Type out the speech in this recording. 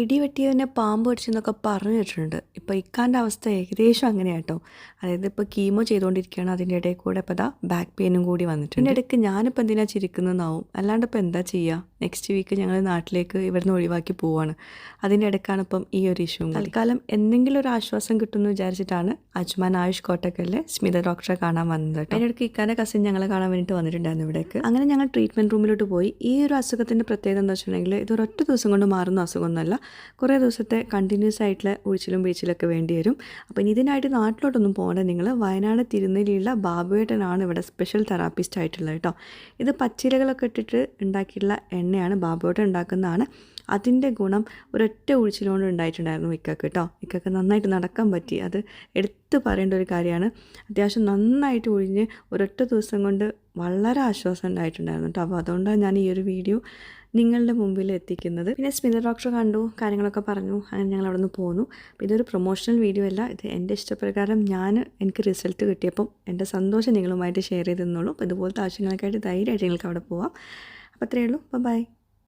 ഇടി വെട്ടിയതിനെ പാമ്പ് കടിച്ചെന്നൊക്കെ പറഞ്ഞിട്ടുണ്ട് ഇപ്പോൾ ഇക്കാന്റെ അവസ്ഥ ഏകദേശം അങ്ങനെയാട്ടോ. അതായത് ഇപ്പോൾ കീമോ ചെയ്തുകൊണ്ടിരിക്കുകയാണ് അതിന്റെ ഇടയിൽ കൂടെ ഇപ്പോൾ ദാ ബാക്ക് പെയിനും കൂടി വന്നിട്ടുണ്ട്. ഇതിന്റെ ഇടയ്ക്ക് ഞാനിപ്പോൾ എന്തിനാ ചിരിക്കുന്നതെന്നാവും? അല്ലാണ്ട് ഇപ്പോൾ എന്താ ചെയ്യുക നെക്സ്റ്റ് വീക്ക് ഞങ്ങൾ നാട്ടിലേക്ക് ഇവിടുന്ന് ഒഴിവാക്കി പോവാണ്. അതിന്റെ ഇടയ്ക്കാണ് ഇപ്പം ഈ ഒരു ഇഷ്യൂ തൽക്കാലം എന്തെങ്കിലും ഒരു ആശ്വാസം കിട്ടുമെന്ന് വിചാരിച്ചിട്ടാണ് അജ്മാൻ ആയുഷ് കോട്ടക്കലിലെ സ്മിത ഡോക്ടറെ കാണാൻ വന്നത് കേട്ടോ. അതിന്റെ ഇടയ്ക്ക് ഇക്കാന്റെ കസിൻ ഞങ്ങളെ കാണാൻ വേണ്ടിയിട്ട് വന്നിട്ടുണ്ടായിരുന്നു ഇവിടേക്ക്. അങ്ങനെ ഞങ്ങൾ ട്രീറ്റ്മെന്റ് റൂമിലോട്ട് പോയി. ഈ ഒരു അസുഖത്തിന്റെ പ്രത്യേകത എന്ന് വെച്ചിട്ടുണ്ടെങ്കിൽ ഇത് ഒരൊറ്റ ദിവസം കൊണ്ട് മാറുന്ന അസുഖമൊന്നുമല്ല. കുറേ ദിവസത്തെ കണ്ടിന്യൂസ് ആയിട്ടുള്ള ഒഴിച്ചിലും വീഴ്ചയിലൊക്കെ വേണ്ടി വരും. അപ്പോൾ ഇനി ഇതിനായിട്ട് നാട്ടിലോട്ടൊന്നും പോകേണ്ട. നിങ്ങൾ വയനാട് തിരുനെല്ലിയുള്ള ബാബുവേട്ടനാണ് ഇവിടെ സ്പെഷ്യൽ തെറാപ്പിസ്റ്റ് ആയിട്ടുള്ളത് കേട്ടോ. ഇത് പച്ചിലകളൊക്കെ ഇട്ടിട്ട് ഉണ്ടാക്കിയിട്ടുള്ള എണ്ണയാണ് ബാബോട്ട് ഉണ്ടാക്കുന്നതാണ്. അതിന്റെ ഗുണം ഒരൊറ്റ ഉഴിച്ചിലുകൊണ്ട് ഉണ്ടായിട്ടുണ്ടായിരുന്നു ഇക്കക്ക് കേട്ടോ ഇക്കക്ക് നന്നായിട്ട് നടക്കാൻ പറ്റി. അത് എടുത്തു പറയേണ്ട ഒരു കാര്യമാണ്. അത്യാവശ്യം നന്നായിട്ട് ഒഴിഞ്ഞ് ഒരൊറ്റ ദിവസം കൊണ്ട് വളരെ ആശ്വാസം ഉണ്ടായിട്ടുണ്ടായിരുന്നു കേട്ടോ അപ്പോൾ അതുകൊണ്ടാണ് ഞാൻ ഈ ഒരു വീഡിയോ നിങ്ങളുടെ മുമ്പിൽ എത്തിക്കുന്നത്. പിന്നെ സ്മിത ഡോക്ടർ കണ്ടു കാര്യങ്ങളൊക്കെ പറഞ്ഞു അങ്ങനെ ഞങ്ങൾ അവിടെ നിന്ന് പോന്നു ഇതൊരു പ്രൊമോഷണൽ വീഡിയോ അല്ല. ഇത് എന്റെ ഇഷ്ടപ്രകാരം ഞാൻ എനിക്ക് റിസൾട്ട് കിട്ടിയപ്പം എന്റെ സന്തോഷം നിങ്ങളുമായിട്ട് ഷെയർ ചെയ്തെന്നുള്ളൂ അപ്പോൾ ഇതുപോലത്തെ ആവശ്യങ്ങൾക്കായിട്ട് ധൈര്യമായിട്ട് നിങ്ങൾക്ക് അവിടെ പോവാം. അപ്പോൾ അത്രയേ ഉള്ളൂ. ബൈ